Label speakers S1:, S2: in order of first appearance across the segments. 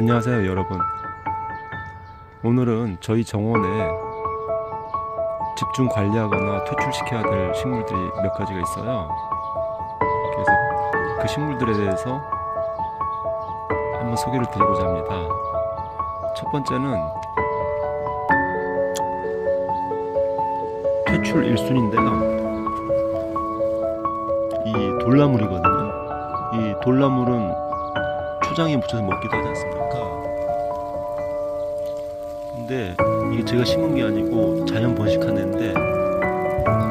S1: 안녕하세요 여러분. 오늘은 저희 정원에 집중 관리하거나 퇴출시켜야 될 식물들이 몇 가지가 있어요. 그래서 그 식물들에 대해서 한번 소개를 드리고자 합니다. 첫 번째는 퇴출 1순인데요. 이 돌나물이거든요. 이 돌나물은 초장에 묻혀서 먹기도 하지 않습니까? 근데 이게 제가 심은 게 아니고 자연 번식한 애인데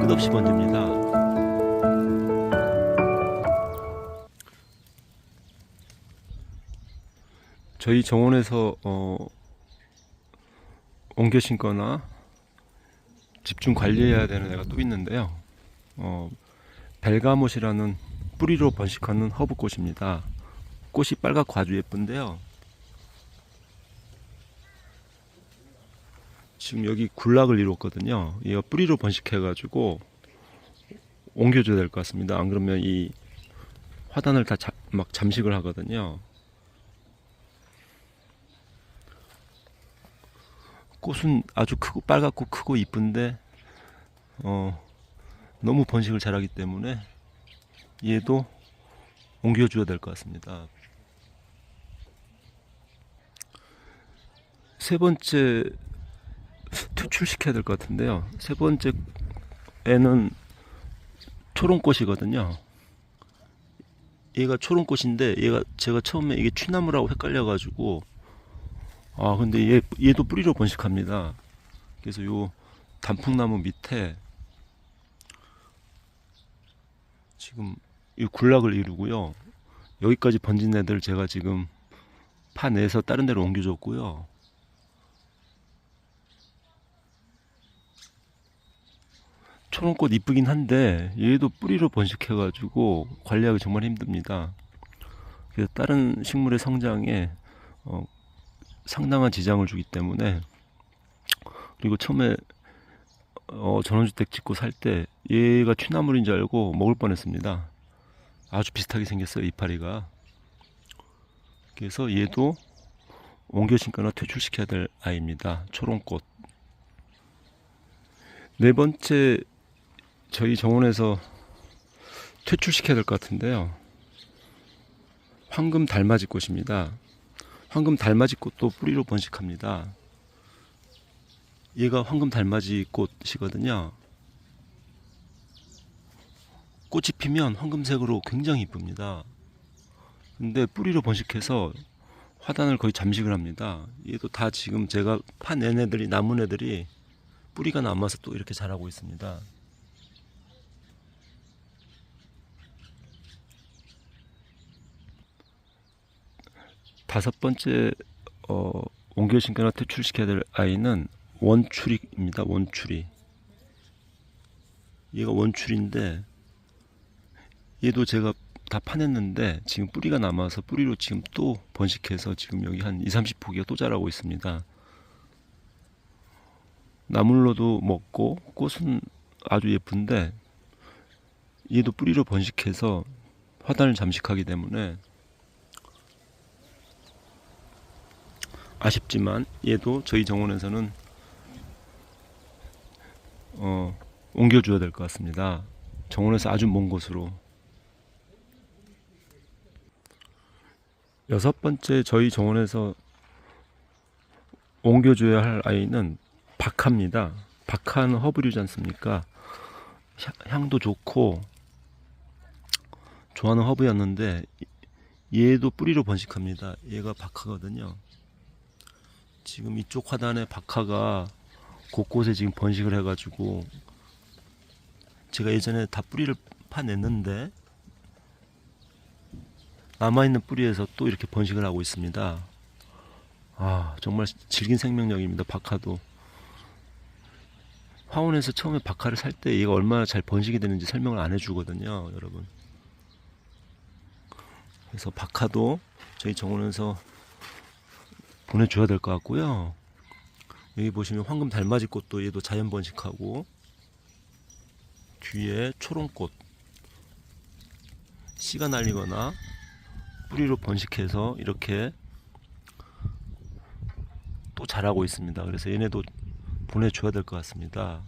S1: 끝없이 번집니다. 저희 정원에서 어, 옮겨 심거나 집중 관리해야 되는 애가 또 있는데요. 어, 벨가못이라는 뿌리로 번식하는 허브꽃입니다. 꽃이 빨갛고 아주 예쁜데요. 지금 여기 군락을 이뤘거든요. 얘가 뿌리로 번식해가지고 옮겨줘야 될 것 같습니다. 안 그러면 이 화단을 다 막 잠식을 하거든요. 꽃은 아주 크고 빨갛고 크고 이쁜데 어, 너무 번식을 잘하기 때문에 얘도 옮겨줘야 될 것 같습니다. 세 번째 퇴출시켜야 될 것 같은데요. 세 번째 애는 초롱꽃이거든요. 얘가 초롱꽃인데 얘가 제가 처음에 이게 취나무라고 헷갈려 가지고 아 근데 얘 얘도 뿌리로 번식합니다. 그래서 요 단풍나무 밑에 지금 이 군락을 이루고요. 여기까지 번진 애들 제가 지금 파내서 다른 데로 옮겨줬고요. 초롱꽃 이쁘긴 한데 얘도 뿌리로 번식해가지고 관리하기 정말 힘듭니다. 그래서 다른 식물의 성장에 어, 상당한 지장을 주기 때문에 그리고 처음에 어, 전원주택 짓고 살 때 얘가 취나물인 줄 알고 먹을 뻔했습니다. 아주 비슷하게 생겼어요 이파리가. 그래서 얘도 옮겨 심거나 퇴출시켜야 될 아이입니다. 초롱꽃. 네 번째 저희 정원에서 퇴출시켜야 될 것 같은데요. 황금 달맞이 꽃입니다. 황금 달맞이 꽃도 뿌리로 번식합니다. 얘가 황금 달맞이 꽃이거든요. 꽃이 피면 황금색으로 굉장히 이쁩니다. 근데 뿌리로 번식해서 화단을 거의 잠식을 합니다. 얘도 다 지금 제가 파낸 애들이 남은 애들이 뿌리가 남아서 또 이렇게 자라고 있습니다. 다섯 번째 어, 심거나 퇴출시켜야 될 아이는 원추리입니다. 원추리. 얘가 원추리인데 얘도 제가 다 파냈는데 지금 뿌리가 남아서 뿌리로 지금 또 번식해서 지금 여기 한 2, 30포기가 또 자라고 있습니다. 나물로도 먹고 꽃은 아주 예쁜데 얘도 뿌리로 번식해서 화단을 잠식하기 때문에 아쉽지만 얘도 저희 정원에서는 어, 옮겨줘야 될 것 같습니다. 정원에서 아주 먼 곳으로. 여섯 번째 저희 정원에서 옮겨줘야 할 아이는 박하입니다. 박하는 허브류지 않습니까? 향도 좋고 좋아하는 허브였는데 얘도 뿌리로 번식합니다. 얘가 박하거든요. 지금 이쪽 화단에 박하가 곳곳에 지금 번식을 해가지고 제가 예전에 다 뿌리를 파냈는데 남아있는 뿌리에서 또 이렇게 번식을 하고 있습니다. 아 정말 질긴 생명력입니다. 박하도 화원에서 처음에 박하를 살 때 얘가 얼마나 잘 번식이 되는지 설명을 안 해주거든요, 여러분. 그래서 박하도 저희 정원에서 보내줘야 될 것 같고요. 여기 보시면 황금 달맞이 꽃도 얘도 자연 번식하고 뒤에 초롱꽃 씨가 날리거나 뿌리로 번식해서 이렇게 자라고 있습니다. 그래서 얘네도 보내줘야 될 것 같습니다.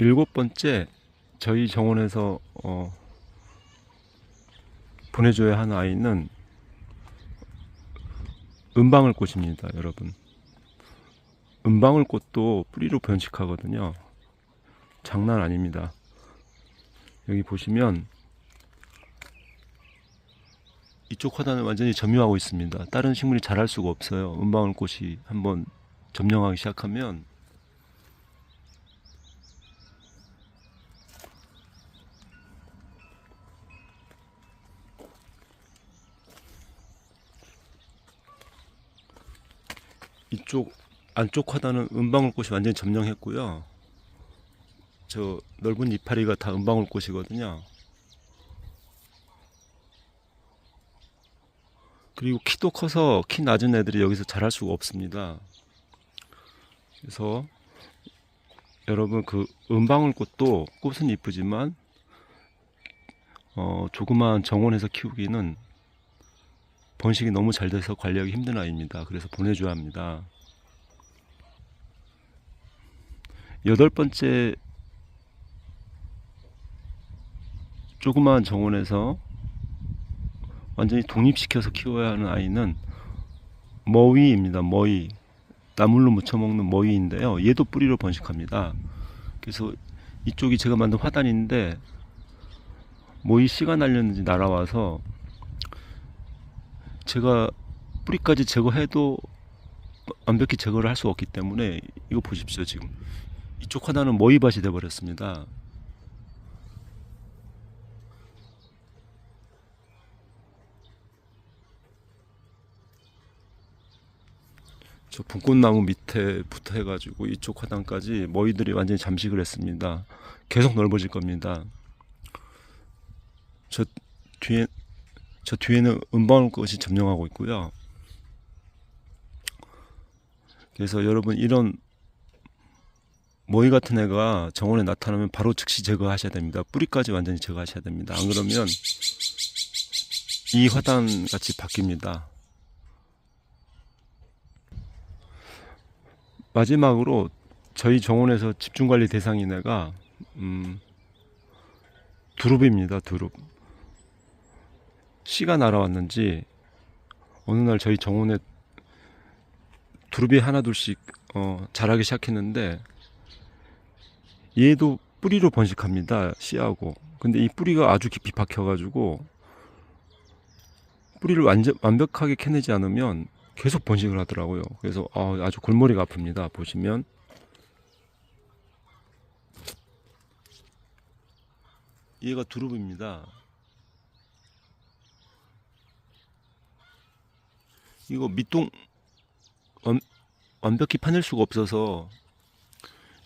S1: 일곱 번째 저희 정원에서 어, 보내줘야 하는 아이는 은방울 꽃입니다, 여러분. 은방울 꽃도 뿌리로 번식하거든요. 장난 아닙니다. 여기 보시면 이쪽 화단은 완전히 점유하고 있습니다. 다른 식물이 자랄 수가 없어요. 은방울 꽃이 한번 점령하기 시작하면 이쪽 안쪽 화단은 은방울 꽃이 완전히 점령했고요. 저 넓은 이파리가 다 은방울 꽃이거든요. 그리고 키도 커서 키 낮은 애들이 여기서 자랄 수가 없습니다. 그래서 여러분 그 은방울 꽃도 꽃은 이쁘지만 어, 조그마한 정원에서 키우기는 번식이 너무 잘 돼서 관리하기 힘든 아이입니다. 그래서 보내줘야 합니다. 여덟 번째 조그마한 정원에서 완전히 독립시켜서 키워야 하는 아이는 머위입니다. 머위. 나물로 무쳐먹는 머위인데요. 얘도 뿌리로 번식합니다. 그래서 이쪽이 제가 만든 화단인데 머위 씨가 날렸는지 날아와서 제가 뿌리까지 제거해도 완벽히 제거를 할 수 없기 때문에 이거 보십시오 지금 이쪽 화단은 머위밭이 돼버렸습니다. 저 분꽃나무 밑에부터 해가지고 이쪽 화단까지 머위들이 완전히 잠식을 했습니다. 계속 넓어질 겁니다. 저 뒤에 저 뒤에는 은방울 것이 점령하고 있고요. 그래서 여러분 이런 모이 같은 애가 정원에 나타나면 바로 즉시 제거하셔야 됩니다. 뿌리까지 완전히 제거하셔야 됩니다. 안 그러면 이 화단 같이 바뀝니다. 마지막으로 저희 정원에서 집중관리 대상인 애가 음, 두릅입니다. 두릅. 씨가 날아왔는지 어느 날 저희 정원에 두릅이 하나 둘씩 어, 자라기 시작했는데 얘도 뿌리로 번식합니다. 씨하고. 근데 이 뿌리가 아주 깊이 박혀가지고 뿌리를 완전 완벽하게 캐내지 않으면 계속 번식을 하더라고요. 그래서 아, 아주 골머리가 아픕니다. 보시면 얘가 두릅입니다. 이거 밑동 완, 완벽히 파낼 수가 없어서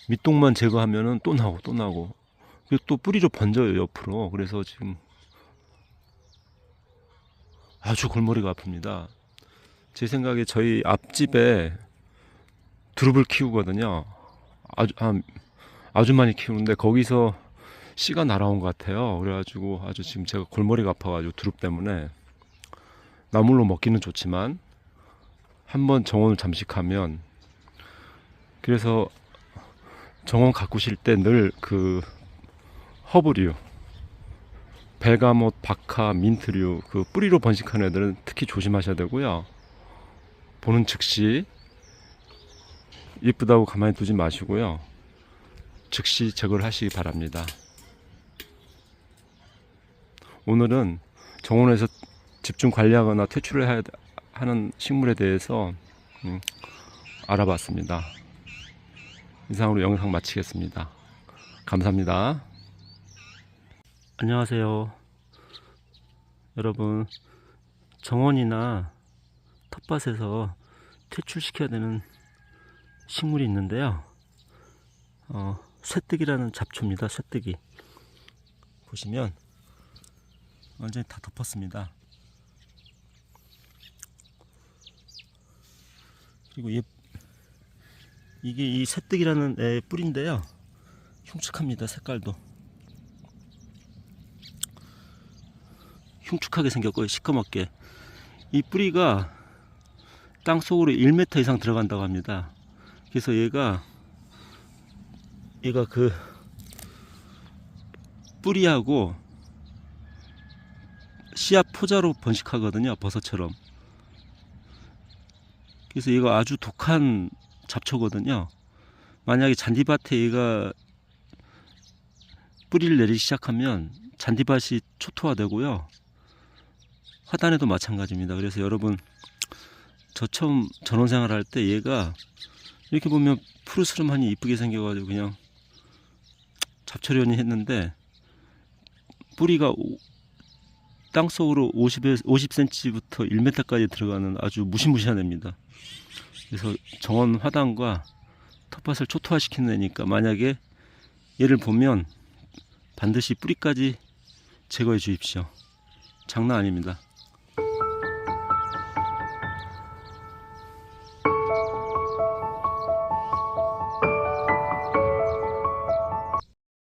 S1: 밑동만 제거하면은 또 나고 또 나고. 그리고 또 뿌리로 번져요 옆으로. 그래서 지금 아주 골머리가 아픕니다. 제 생각에 저희 앞집에 두릅을 키우거든요. 아주 아, 아주 많이 키우는데 거기서 씨가 날아온 것 같아요. 그래가지고 아주 지금 제가 골머리가 아파가지고 두릅 때문에 나물로 먹기는 좋지만 한번 정원을 잠식하면 그래서 정원 가꾸실 때 늘 그 허브류 벨가못, 박하, 민트류 그 뿌리로 번식하는 애들은 특히 조심하셔야 되고요. 보는 즉시 이쁘다고 가만히 두지 마시고요. 즉시 제거를 하시기 바랍니다. 오늘은 정원에서 집중 관리하거나 퇴출을 하는 식물에 대해서 음, 알아봤습니다. 이상으로 영상 마치겠습니다. 감사합니다. 안녕하세요. 여러분, 정원이나 텃밭에서 퇴출시켜야 되는 식물이 있는데요. 어, 새뜨기라는 잡초입니다. 새뜨기. 보시면 완전히 다 덮었습니다. 그리고 얘 이게 이 새뜨기라는 애 뿌리인데요. 흉측합니다. 색깔도. 흉측하게 생겼고요. 시커멓게. 이 뿌리가 땅 속으로 1m 이상 들어간다고 합니다. 그래서 얘가 얘가 그 뿌리하고 씨앗 포자로 번식하거든요. 버섯처럼. 그래서 얘가 아주 독한 잡초거든요. 만약에 잔디밭에 얘가 뿌리를 내리기 시작하면 잔디밭이 초토화되고요. 화단에도 마찬가지입니다. 그래서 여러분 저 처음 전원생활 할 때 얘가 이렇게 보면 푸르스름하니 이쁘게 생겨가지고 그냥 잡초련이 했는데 뿌리가 오- 땅속으로 50에 50cm부터 1m까지 들어가는 아주 무시무시한 애입니다. 그래서 정원 화단과 텃밭을 초토화시키는 애니까 만약에 얘를 보면 반드시 뿌리까지 제거해 주십시오. 장난 아닙니다.